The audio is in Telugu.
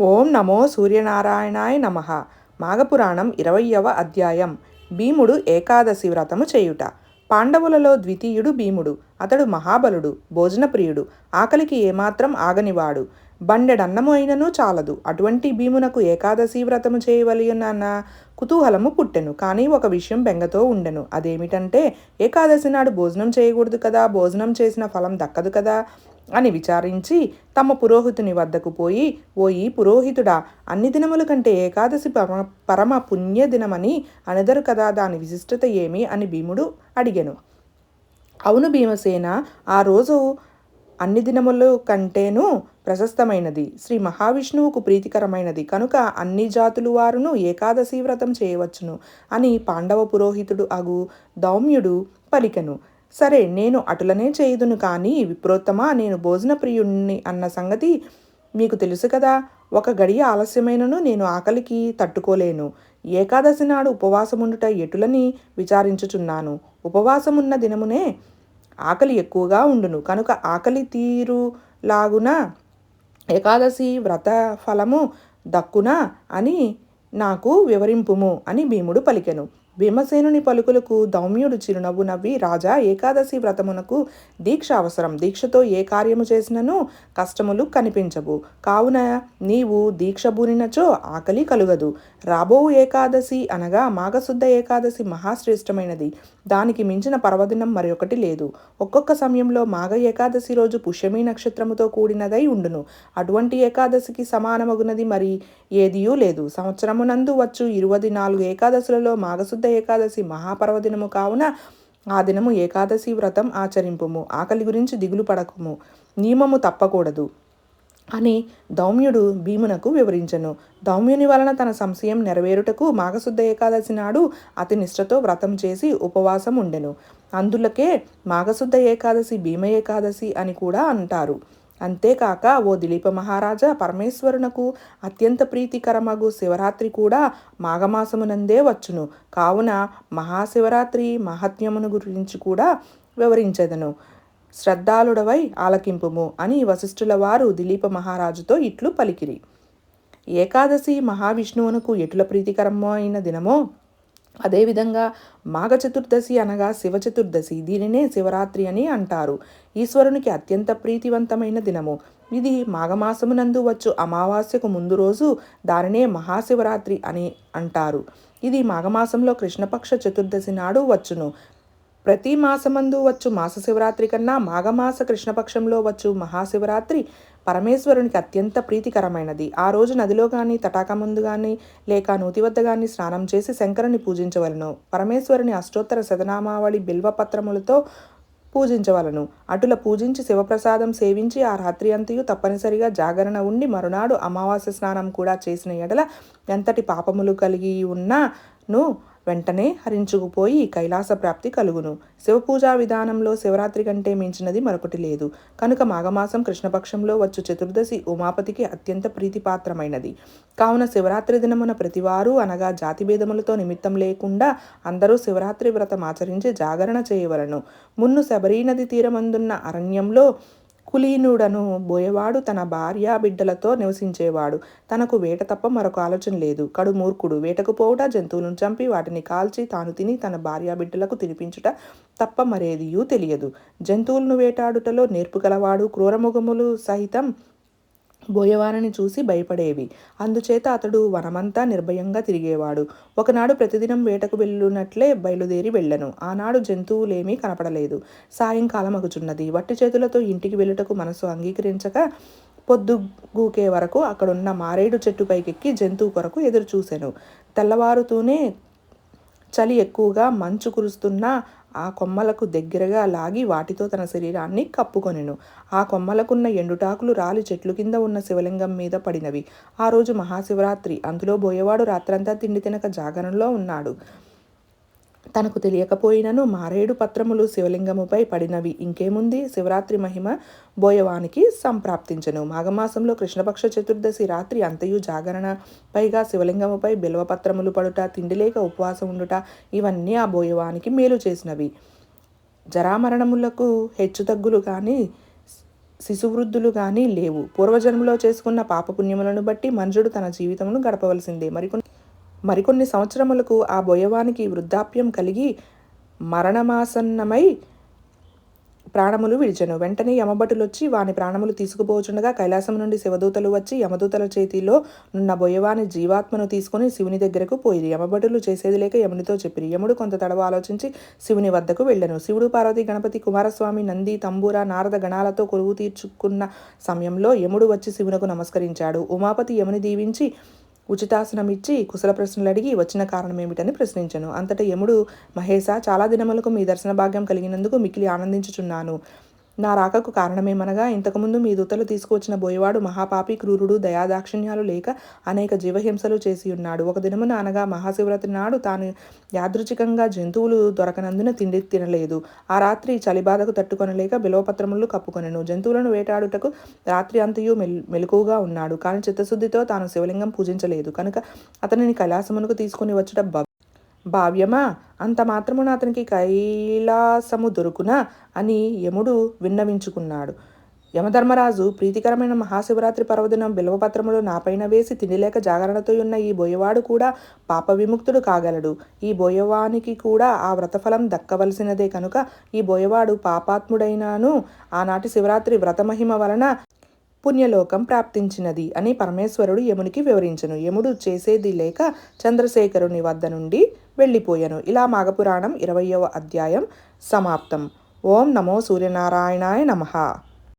ఓం నమో సూర్యనారాయణాయ నమ. మాఘపురాణం ఇరవయవ అధ్యాయం. భీముడు ఏకాదశి వ్రతము చేయుట. పాండవులలో ద్వితీయుడు భీముడు అతడు మహాబలుడు భోజనప్రియుడు ఆకలికి ఏమాత్రం ఆగనివాడు. బండెడన్నము అయినను చాలదు. అటువంటి భీమునకు ఏకాదశి వ్రతము చేయవలయునన్న? కుతూహలము పుట్టెను. కానీ ఒక విషయం బెంగతో ఉండెను. అదేమిటంటే ఏకాదశి నాడు భోజనం చేయకూడదు కదా? భోజనం చేసిన ఫలం దక్కదు కదా? అని విచారించి తమ పురోహితుని వద్దకు పోయి ఓయి పురోహితుడా అన్ని దినముల కంటే ఏకాదశి పరమ పరమ పుణ్య దినమని అనెదరు కదా దాని విశిష్టత ఏమి? అని భీముడు అడిగెను. అవును భీమసేన ఆ రోజు అన్ని దినముల కంటేనూ ప్రశస్తమైనది. శ్రీ మహావిష్ణువుకు ప్రీతికరమైనది. కనుక అన్ని జాతులు వారును ఏకాదశి వ్రతం చేయవచ్చును అని పాండవ పురోహితుడు అగు దౌమ్యుడు పలికెను. సరే నేను అటులనే చేయుదును కానీ విప్రోత్తమా నేను భోజన ప్రియుణ్ణి అన్న సంగతి మీకు తెలుసు కదా. ఒక గడియ ఆలస్యమైనను నేను ఆకలికి తట్టుకోలేను. ఏకాదశి నాడు ఉపవాసముండుట ఎటులని విచారించుచున్నాను. ఉపవాసమున్న దినమునే ఆకలి ఎక్కువగా ఉండును. కనుక ఆకలి తీరు లాగున ఏకాదశి వ్రత ఫలము దక్కునా అని నాకు వివరింపుము అని భీముడు పలికెను. భీమసేనుని పలుకులకు దౌమ్యుడు చిరునవ్వు నవ్వి రాజా ఏకాదశి వ్రతమునకు దీక్ష అవసరం. దీక్షతో ఏ కార్యము చేసినను కష్టములు కనిపించవు. కావున నీవు దీక్ష బూనినచో ఆకలి కలుగదు. రాబో ఏకాదశి అనగా మాఘశుద్ధ ఏకాదశి మహాశ్రేష్టమైనది. దానికి మించిన పర్వదినం మరొకటి లేదు. ఒక్కొక్క సమయంలో మాఘ ఏకాదశి రోజు పుష్యమీ నక్షత్రముతో కూడినదై ఉండును. అటువంటి ఏకాదశికి సమానమగునది మరి ఏదియూ లేదు. సంవత్సరమునందు వచ్చు ఇరువది నాలుగు ఏకాదశులలో మాఘశుద్ధ ఏకాదశి మహాపర్వదినము కావున ఆ దినము ఏకాదశి వ్రతం ఆచరింపుము. ఆకలి గురించి దిగులు పడకుము. నియమము తప్పకూడదు అని దౌమ్యుడు భీమునకు వివరించను. దౌమ్యుని వలన తన సంశయం నెరవేరుటకు మాఘశుద్ధ ఏకాదశి నాడు అతి నిష్ఠతో వ్రతం చేసి ఉపవాసం ఉండెను అందులకే మాఘశుద్ధ ఏకాదశి భీమ ఏకాదశి అని కూడా అంటారు. అంతేకాక ఓ దిలీప మహారాజా పరమేశ్వరునకు అత్యంత ప్రీతికరమగు శివరాత్రి కూడా మాఘమాసమునందే వచ్చును. కావున మహాశివరాత్రి మహాత్మ్యమును గురించి కూడా వివరించెదను. శ్రద్ధాళుడవై ఆలకింపుము అని వశిష్ఠుల వారు దిలీప మహారాజుతో ఇట్లు పలికిరి. ఏకాదశి మహావిష్ణువునకు ఎటుల ప్రీతికరమైన దినమో? అదేవిధంగా మాఘ చతుర్దశి అనగా శివ చతుర్దశి. దీనినే శివరాత్రి అని అంటారు. ఈశ్వరునికి అత్యంత ప్రీతివంతమైన దినము. ఇది మాఘమాసమునందు వచ్చు అమావాస్యకు ముందు రోజు దానినే మహాశివరాత్రి అని అంటారు. ఇది మాఘమాసంలో కృష్ణపక్ష చతుర్దశి నాడు వచ్చును. ప్రతి మాసమందు వచ్చు మాస శివరాత్రి కన్నా మాఘమాస కృష్ణపక్షంలో వచ్చు మహాశివరాత్రి పరమేశ్వరునికి అత్యంత ప్రీతికరమైనది. ఆ రోజు నదిలో కానీ తటాక ముందు కానీ లేక నూతి వద్ద కానీ స్నానం చేసి శంకరుని పూజించవలను. పరమేశ్వరుని అష్టోత్తర శతనామావళి బిల్వపత్రములతో పూజించవలను. అటుల పూజించి శివప్రసాదం సేవించి ఆ రాత్రి అంతయు తప్పనిసరిగా జాగరణ ఉండి మరునాడు అమావాస్య స్నానం కూడా చేసిన ఎడల ఎంతటి పాపములు కలిగి ఉన్నాను వెంటనే హరించుకుపోయి కైలాస ప్రాప్తి కలుగును. శివపూజా విధానంలో శివరాత్రి కంటే మించినది మరొకటి లేదు. కనుక మాఘమాసం కృష్ణపక్షంలో వచ్చు చతుర్దశి ఉమాపతికి అత్యంత ప్రీతిపాత్రమైనది. కావున శివరాత్రి దినమున ప్రతివారు అనగా జాతిభేదములతో నిమిత్తం లేకుండా అందరూ శివరాత్రి వ్రతం ఆచరించి జాగరణ చేయవలను. మున్ను శబరీ నది తీరమందున్న అరణ్యంలో కులీనుడను బోయవాడు తన భార్య బిడ్డలతో నివసించేవాడు. తనకు వేట తప్ప మరొక ఆలోచన లేదు. కడు మూర్ఖుడు. వేటకు పోవుట జంతువులను చంపి వాటిని కాల్చి తాను తిని తన భార్య బిడ్డలకు తినిపించుట తప్ప మరేదియూ తెలియదు. జంతువులను వేటాడుటలో నేర్పుగలవాడు క్రూరముఖములు సహితం బోయవారిని చూసి భయపడేవి. అందుచేత అతడు వనమంతా నిర్భయంగా తిరిగేవాడు. ఒకనాడు ప్రతిదినం వేటకు వెళ్ళునట్లే బయలుదేరి వెళ్ళను. ఆనాడు జంతువులేమీ కనపడలేదు. సాయంకాలం అగుచున్నది. వట్టి చేతులతో ఇంటికి వెళ్ళుటకు మనసు అంగీకరించక పొద్దుగూకే వరకు అక్కడున్న మారేడు చెట్టు పైకెక్కి జంతువు కొరకు ఎదురు చూశాను తెల్లవారుతూనే చలి ఎక్కువగా మంచు కురుస్తున్న ఆ కొమ్మలకు దగ్గరగా లాగి వాటితో తన శరీరాన్ని కప్పుకొనెను. ఆ కొమ్మలకున్న ఎండుటాకులు రాలి చెట్లు కింద ఉన్న శివలింగం మీద పడినవి. ఆ రోజు మహాశివరాత్రి. అందులో బోయేవాడు రాత్రంతా తిండి తినక జాగరణలో ఉన్నాడు. తనకు తెలియకపోయినను మారేడు పత్రములు శివలింగముపై పడినవి. ఇంకేముంది? శివరాత్రి మహిమ బోయవానికి సంప్రాప్తించను. మాఘమాసంలో కృష్ణపక్ష చతుర్దశి రాత్రి అంతయు జాగరణ. పైగా శివలింగముపై బిల్వపత్రములు పడుట తిండి లేక ఉపవాసం ఉండుట ఇవన్నీ ఆ బోయవానికి మేలు చేసినవి. జరామరణములకు హెచ్చుతగ్గులు కానీ శిశువృద్ధులు కానీ లేవు. పూర్వజన్మలో చేసుకున్న పాపపుణ్యములను బట్టి మనుషుడు తన జీవితమును గడపవలసిందే. మరికొన్ని మరికొన్ని సంవత్సరములకు ఆ బోయవానికి వృద్ధాప్యం కలిగి మరణమాసన్నమై ప్రాణములు విడిచెను. వెంటనే యమభటులు వచ్చి వాని ప్రాణములు తీసుకుపోచుండగా కైలాసం నుండి శివదూతలు వచ్చి యమదూతల చేతిలో నున్న బొయ్యవాని జీవాత్మను తీసుకుని శివుని దగ్గరకు పోయిరి. యమభటులు చేసేది లేక యమునితో చెప్పిరి. యముడు కొంత తడవ ఆలోచించి శివుని వద్దకు వెళ్ళను. శివుడు పార్వతి గణపతి కుమారస్వామి నంది తంబూర నారద గణాలతో కొలువు తీర్చుకున్న సమయంలో యముడు వచ్చి శివునకు నమస్కరించాడు. ఉమాపతి యముని దీవించి ఉచితాసనం ఇచ్చి కుశల ప్రశ్నలు అడిగి వచ్చిన కారణం ఏమిటని ప్రశ్నించను. అంతటా యముడు మహేశ చాలా దినములకు మీ దర్శన భాగ్యం కలిగినందుకు మికిలి ఆనందించుచున్నాను. నా రాకకు కారణమేమనగా ఇంతకుముందు మీ దూతలు తీసుకువచ్చిన బోయవాడు మహాపాపి క్రూరుడు దయాదాక్షిణ్యాలు లేక అనేక జీవహింసలు చేసి ఉన్నాడు ఒక దినమున అనగా మహాశివరాత్రి నాడు తాను యాదృచ్ఛికంగా జంతువులు దొరకనందున తిండి తినలేదు. ఆ రాత్రి చలిబాధకు తట్టుకొనలేక బిలవపత్రములు కప్పుకొనెను. జంతువులను వేటాడుటకు రాత్రి అంతయు మెల్ మెలకువగా ఉన్నాడు. కానీ చిత్తశుద్ధితో తాను శివలింగం పూజించలేదు. కనుక అతనిని కైలాసమునకు తీసుకుని వచ్చుట భ భావ్యమా? అంత మాత్రమున అతనికి కైలాసము దొరుకునా అని యముడు విన్నవించుకున్నాడు. యమధర్మరాజు ప్రీతికరమైన మహాశివరాత్రి పర్వదినం బిల్వపత్రములు నాపైన వేసి తిండిలేక జాగరణతో ఉన్న ఈ బోయవాడు కూడా పాప విముక్తుడు కాగలడు. ఈ బోయవానికి కూడా ఆ వ్రతఫలం దక్కవలసినదే కనుక ఈ బోయవాడు పాపాత్ముడైనాను. ఆనాటి శివరాత్రి వ్రతమహిమ వలన పుణ్యలోకం ప్రాప్తించినది అని పరమేశ్వరుడు యమునికి వివరించను. యముడు చేసేది లేక చంద్రశేఖరుని వద్ద నుండి వెళ్ళిపోయాను. ఇలా మాఘపురాణం ఇరవయవ అధ్యాయం సమాప్తం. ఓం నమో సూర్యనారాయణాయ నమః.